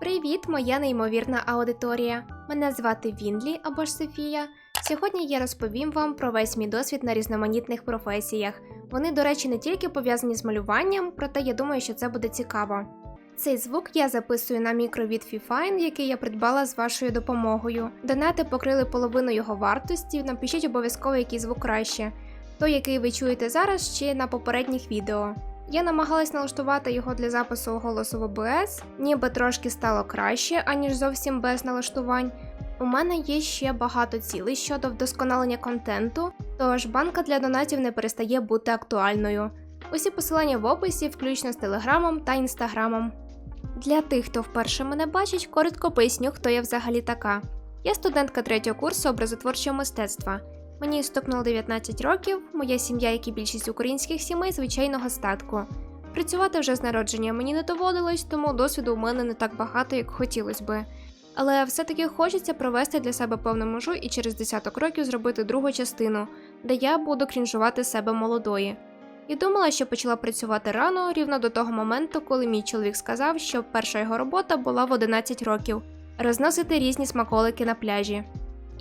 Привіт, моя неймовірна аудиторія. Мене звати Вінлі або ж Софія. Сьогодні я розповім вам про весь мій досвід на різноманітних професіях. Вони, до речі, не тільки пов'язані з малюванням, проте я думаю, що це буде цікаво. Цей звук я записую на мікро від Fifine, який я придбала з вашою допомогою. Донати покрили половину його вартості. Напишіть обов'язково, який звук краще. Той, який ви чуєте зараз, чи на попередніх відео. Я намагалась налаштувати його для запису голосу в OBS, ніби трошки стало краще, аніж зовсім без налаштувань. У мене є ще багато цілей щодо вдосконалення контенту, тож банка для донатів не перестає бути актуальною. Усі посилання в описі, включно з телеграмом та інстаграмом. Для тих, хто вперше мене бачить, коротко поясню, хто я взагалі така. Я студентка третього курсу образотворчого мистецтва. Мені стукнуло 19 років, моя сім'я, як і більшість українських сімей, звичайного статку. Працювати вже з народження мені не доводилось, тому досвіду у мене не так багато, як хотілося би. Але все-таки хочеться провести для себе певну межу і через десяток років зробити другу частину, де я буду крінжувати себе молодої. І думала, що почала працювати рано, рівно до того моменту, коли мій чоловік сказав, що перша його робота була в 11 років розносити різні смаколики на пляжі.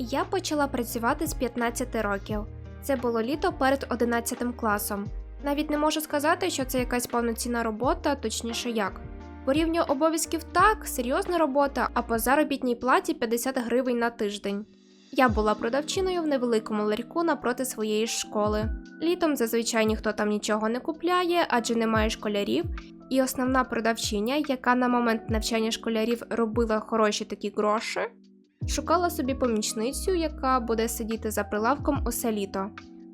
Я почала працювати з 15 років. Це було літо перед 11 класом. Навіть не можу сказати, що це якась повноцінна робота, точніше як. По рівню обов'язків так, серйозна робота, а по заробітній платі 50 гривень на тиждень. Я була продавчиною в невеликому ларьку напроти своєї школи. Літом зазвичай ніхто там нічого не купляє, адже немає школярів. І основна продавчиня, яка на момент навчання школярів робила хороші такі гроші, шукала собі помічницю, яка буде сидіти за прилавком усе літо.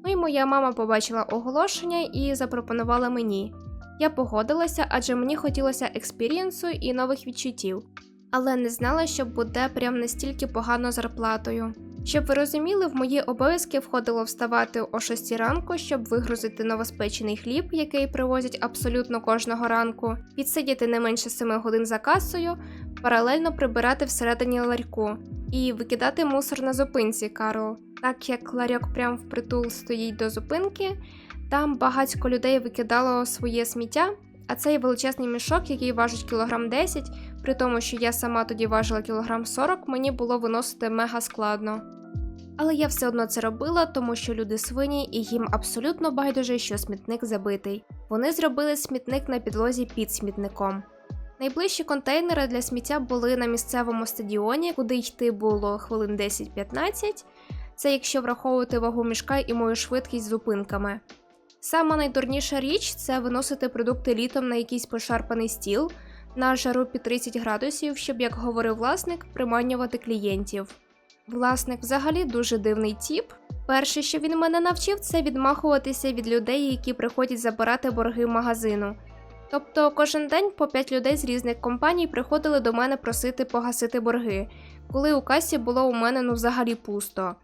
Ну і моя мама побачила оголошення і запропонувала мені. Я погодилася, адже мені хотілося експірієнсу і нових відчуттів, але не знала, що буде прям настільки погано зарплатою. Щоб ви розуміли, в мої обов'язки входило вставати о 6 ранку, щоб вигрузити новоспечений хліб, який привозять абсолютно кожного ранку, відсидіти не менше 7 годин за касою, паралельно прибирати всередині ларьку і викидати мусор на зупинці, Карл. Так як ларьок прям впритул стоїть до зупинки, там багатько людей викидало своє сміття, а цей величезний мішок, який важить кілограм 10, при тому, що я сама тоді важила кілограм 40, мені було виносити мега складно. Але я все одно це робила, тому що люди свині і їм абсолютно байдуже, що смітник забитий. Вони зробили смітник на підлозі під смітником. Найближчі контейнери для сміття були на місцевому стадіоні, куди йти було хвилин 10-15. Це якщо враховувати вагу мішка і мою швидкість з зупинками. Сама найдурніша річ це виносити продукти літом на якийсь пошарпаний стіл на жару під 30 градусів, щоб, як говорив власник, приманювати клієнтів. Власник взагалі дуже дивний тіп. Перше, що він мене навчив, це відмахуватися від людей, які приходять забирати борги магазину. Тобто кожен день по 5 людей з різних компаній приходили до мене просити погасити борги, коли у касі було у мене ну взагалі пусто.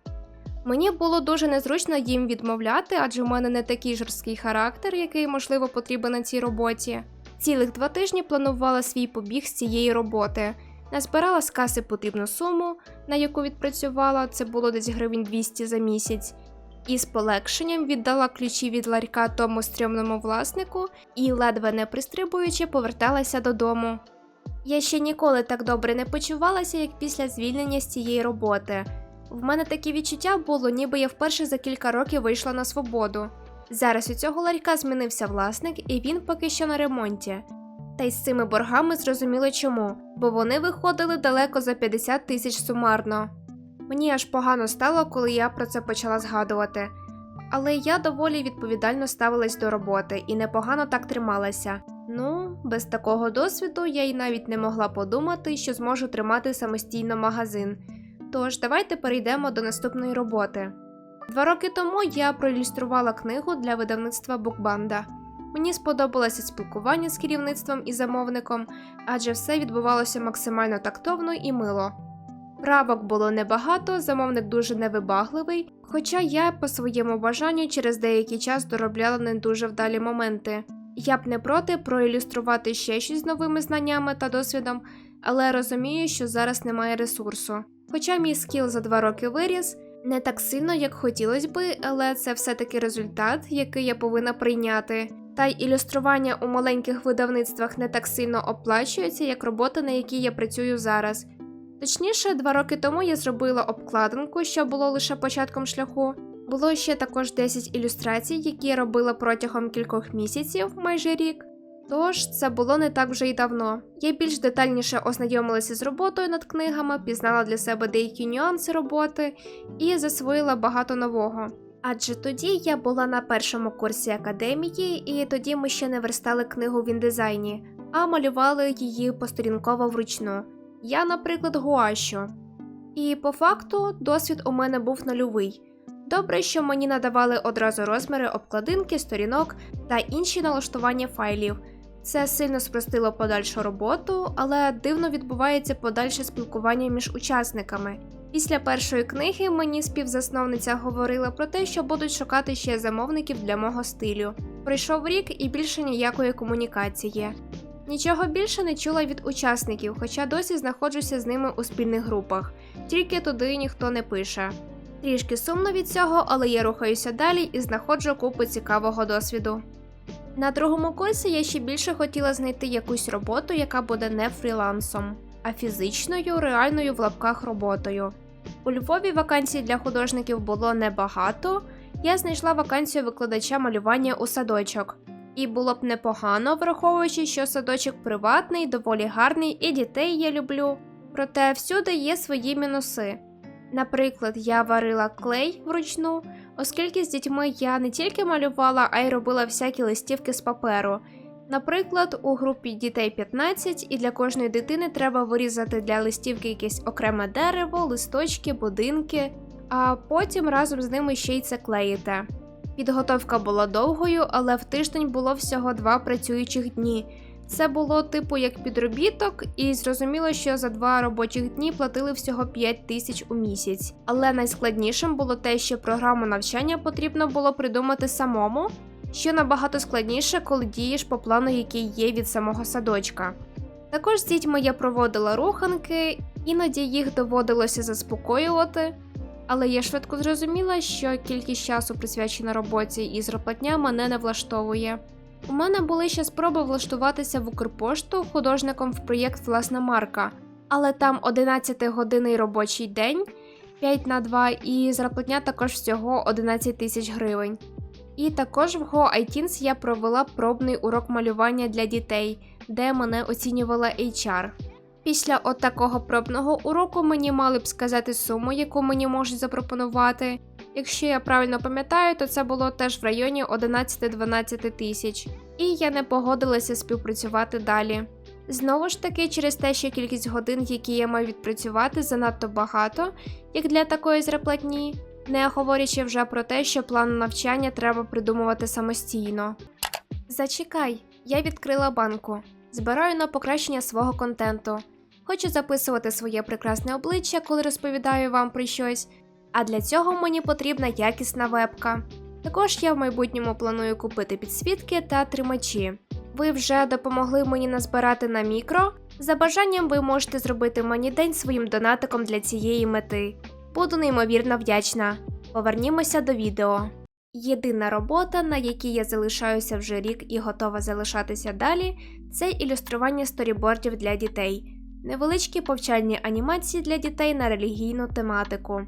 Мені було дуже незручно їм відмовляти, адже в мене не такий жорсткий характер, який, можливо, потрібен на цій роботі. Цілих два тижні планувала свій побіг з цієї роботи. Назбирала з каси потрібну суму, на яку відпрацювала, це було десь гривень 200 за місяць, і з полегшенням віддала ключі від ларька тому стрьомному власнику і, ледве не пристрибуючи, поверталася додому. Я ще ніколи так добре не почувалася, як після звільнення з цієї роботи. В мене таке відчуття було, ніби я вперше за кілька років вийшла на свободу. Зараз у цього ларька змінився власник, і він поки що на ремонті. Та й з цими боргами зрозуміло чому, бо вони виходили далеко за 50 тисяч сумарно. Мені аж погано стало, коли я про це почала згадувати. Але я доволі відповідально ставилась до роботи і непогано так трималася. Ну, без такого досвіду я й навіть не могла подумати, що зможу тримати самостійно магазин. Тож давайте перейдемо до наступної роботи. Два роки тому я проілюструвала книгу для видавництва Букбанда. Мені сподобалося спілкування з керівництвом і замовником, адже все відбувалося максимально тактовно і мило. Правок було небагато, замовник дуже невибагливий, хоча я по своєму бажанню через деякий час доробляла не дуже вдалі моменти. Я б не проти проілюструвати ще щось з новими знаннями та досвідом, але розумію, що зараз немає ресурсу. Хоча мій скіл за два роки виріс, не так сильно, як хотілося би, але це все-таки результат, який я повинна прийняти. Та й ілюстрування у маленьких видавництвах не так сильно оплачується, як робота, на якій я працюю зараз. Точніше, два роки тому я зробила обкладинку, що було лише початком шляху. Було ще також 10 ілюстрацій, які я робила протягом кількох місяців, майже рік. Тож це було не так вже й давно. Я більш детальніше ознайомилася з роботою над книгами, пізнала для себе деякі нюанси роботи і засвоїла багато нового. Адже тоді я була на першому курсі академії, і тоді ми ще не верстали книгу в індизайні, а малювали її посторінково вручну. Я, наприклад, гуащо. І по факту досвід у мене був нульовий. Добре, що мені надавали одразу розміри обкладинки, сторінок та інші налаштування файлів. Це сильно спростило подальшу роботу, але дивно відбувається подальше спілкування між учасниками. Після першої книги мені співзасновниця говорила про те, що будуть шукати ще замовників для мого стилю. Пройшов рік і більше ніякої комунікації. Нічого більше не чула від учасників, хоча досі знаходжуся з ними у спільних групах, тільки туди ніхто не пише. Трішки сумно від цього, але я рухаюся далі і знаходжу купу цікавого досвіду. На другому курсі я ще більше хотіла знайти якусь роботу, яка буде не фрілансом, а фізичною, реальною в лапках роботою. У Львові вакансій для художників було небагато. Я знайшла вакансію викладача малювання у садочок. І було б непогано, враховуючи, що садочок приватний, доволі гарний і дітей я люблю. Проте всюди є свої мінуси. Наприклад, я варила клей вручну, оскільки з дітьми я не тільки малювала, а й робила всякі листівки з паперу. Наприклад, у групі дітей 15, і для кожної дитини треба вирізати для листівки якесь окреме дерево, листочки, будинки, а потім разом з ними ще й це клеїте. Підготовка була довгою, але в тиждень було всього два працюючих дні. Це було типу як підробіток, і зрозуміло, що за два робочих дні платили всього 5 тисяч у місяць. Але найскладнішим було те, що програму навчання потрібно було придумати самому, що набагато складніше, коли дієш по плану, який є від самого садочка. Також з дітьми я проводила руханки, іноді їх доводилося заспокоювати. Але я швидко зрозуміла, що кількість часу присвячена роботі і зарплатня мене не влаштовує. У мене були ще спроби влаштуватися в Укрпошту художником в проєкт Власна марка, але там 11 годинний робочий день, 5 на 2 і зарплатня також всього 11 тисяч гривень. І також в Go iTeens я провела пробний урок малювання для дітей, де мене оцінювала HR. Після от такого пробного уроку мені мали б сказати суму, яку мені можуть запропонувати. Якщо я правильно пам'ятаю, то це було теж в районі 11-12 тисяч, і я не погодилася співпрацювати далі. Знову ж таки, через те, що кількість годин, які я маю відпрацювати, занадто багато, як для такої зарплатні, не говорячи вже про те, що план навчання треба придумувати самостійно. Зачекай, я відкрила банку, збираю на покращення свого контенту. Хочу записувати своє прекрасне обличчя, коли розповідаю вам про щось. А для цього мені потрібна якісна вебка. Також я в майбутньому планую купити підсвітки та тримачі. Ви вже допомогли мені назбирати на мікро. За бажанням ви можете зробити мені день своїм донатиком для цієї мети. Буду неймовірно вдячна. Повернімося до відео. Єдина робота, на якій я залишаюся вже рік і готова залишатися далі, це ілюстрування сторібордів для дітей, невеличкі повчальні анімації для дітей на релігійну тематику.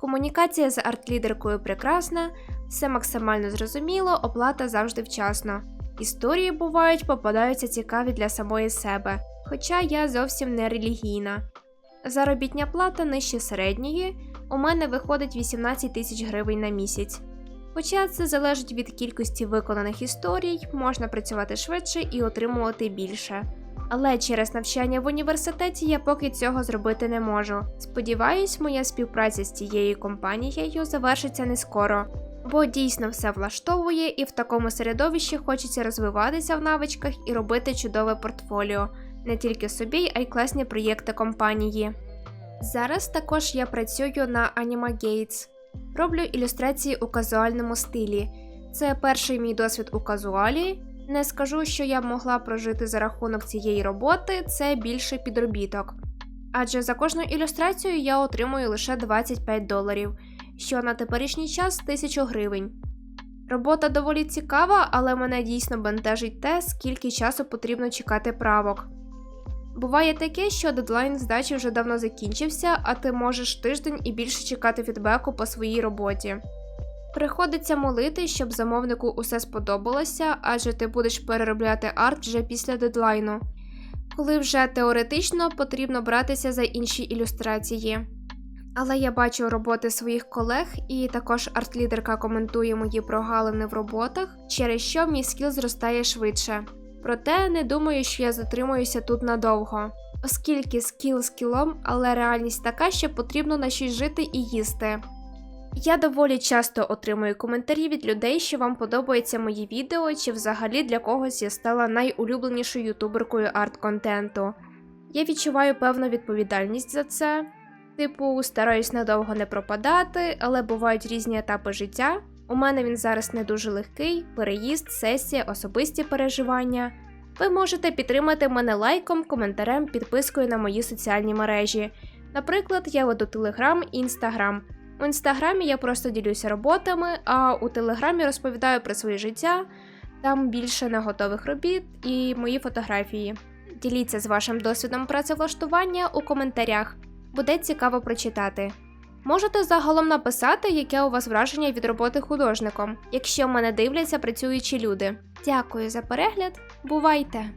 Комунікація з арт-лідеркою прекрасна, все максимально зрозуміло, оплата завжди вчасно. Історії бувають, попадаються цікаві для самої себе, хоча я зовсім не релігійна. Заробітня плата нижче середньої, у мене виходить 18 тисяч гривень на місяць. Хоча це залежить від кількості виконаних історій, можна працювати швидше і отримувати більше. Але через навчання в університеті я поки цього зробити не можу. Сподіваюсь, моя співпраця з цією компанією завершиться не скоро, бо дійсно все влаштовує, і в такому середовищі хочеться розвиватися в навичках і робити чудове портфоліо не тільки собі, а й класні проєкти компанії. Зараз також я працюю на Anima Gates. Роблю ілюстрації у казуальному стилі. Це перший мій досвід у казуалі. Не скажу, що я б могла прожити за рахунок цієї роботи, це більше підробіток. Адже за кожну ілюстрацію я отримую лише 25 доларів, що на теперішній час 1000 гривень. Робота доволі цікава, але мене дійсно бентежить те, скільки часу потрібно чекати правок. Буває таке, що дедлайн здачі вже давно закінчився, а ти можеш тиждень і більше чекати фідбеку по своїй роботі. Приходиться молити, щоб замовнику усе сподобалося, адже ти будеш переробляти арт вже після дедлайну, коли вже теоретично потрібно братися за інші ілюстрації. Але я бачу роботи своїх колег, і також арт-лідерка коментує мої прогалини в роботах, через що мій скіл зростає швидше. Проте не думаю, що я затримуюся тут надовго, оскільки скіл скілом, але реальність така, що потрібно на щось жити і їсти. Я доволі часто отримую коментарі від людей, що вам подобаються мої відео, чи взагалі для когось я стала найулюбленішою ютуберкою арт-контенту. Я відчуваю певну відповідальність за це. Типу, стараюсь надовго не пропадати, але бувають різні етапи життя. У мене він зараз не дуже легкий: переїзд, сесія, особисті переживання. Ви можете підтримати мене лайком, коментарем, підпискою на мої соціальні мережі. Наприклад, я веду Телеграм і Інстаграм. У інстаграмі я просто ділюся роботами, а у телеграмі розповідаю про своє життя. Там більше неготових робіт і мої фотографії. Діліться з вашим досвідом працевлаштування у коментарях. Буде цікаво прочитати. Можете загалом написати, яке у вас враження від роботи художником, якщо мене дивляться працюючі люди. Дякую за перегляд. Бувайте!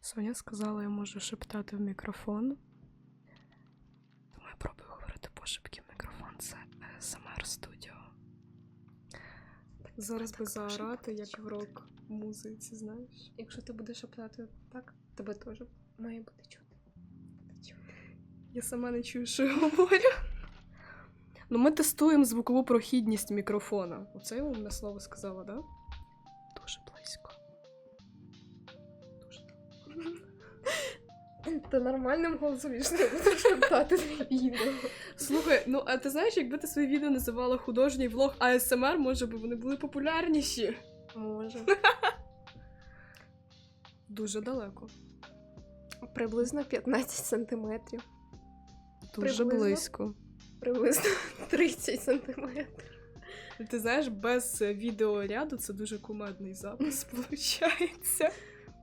Соня сказала, я можу шептати в мікрофон. Пробую говорити пошепки в мікрофон. Це СМР студіо. Зараз би заорати, як в рок музиці, знаєш? Якщо ти будеш шептати так, тебе теж має бути чути. Я сама не чую, що я говорю. Ну, ми тестуємо звукову прохідність мікрофона. Оце я умне слово сказала, да? Ти нормальним голосом не будеш шептати відео. Слухай, ну а ти знаєш, якби ти своє відео називала художній влог АСМР, може би вони були популярніші. Може. Дуже далеко. Приблизно 15 сантиметрів. Дуже Приблизно. близько. Приблизно 30 сантиметрів. Ти знаєш, без відеоряду це дуже кумедний запис, виходить.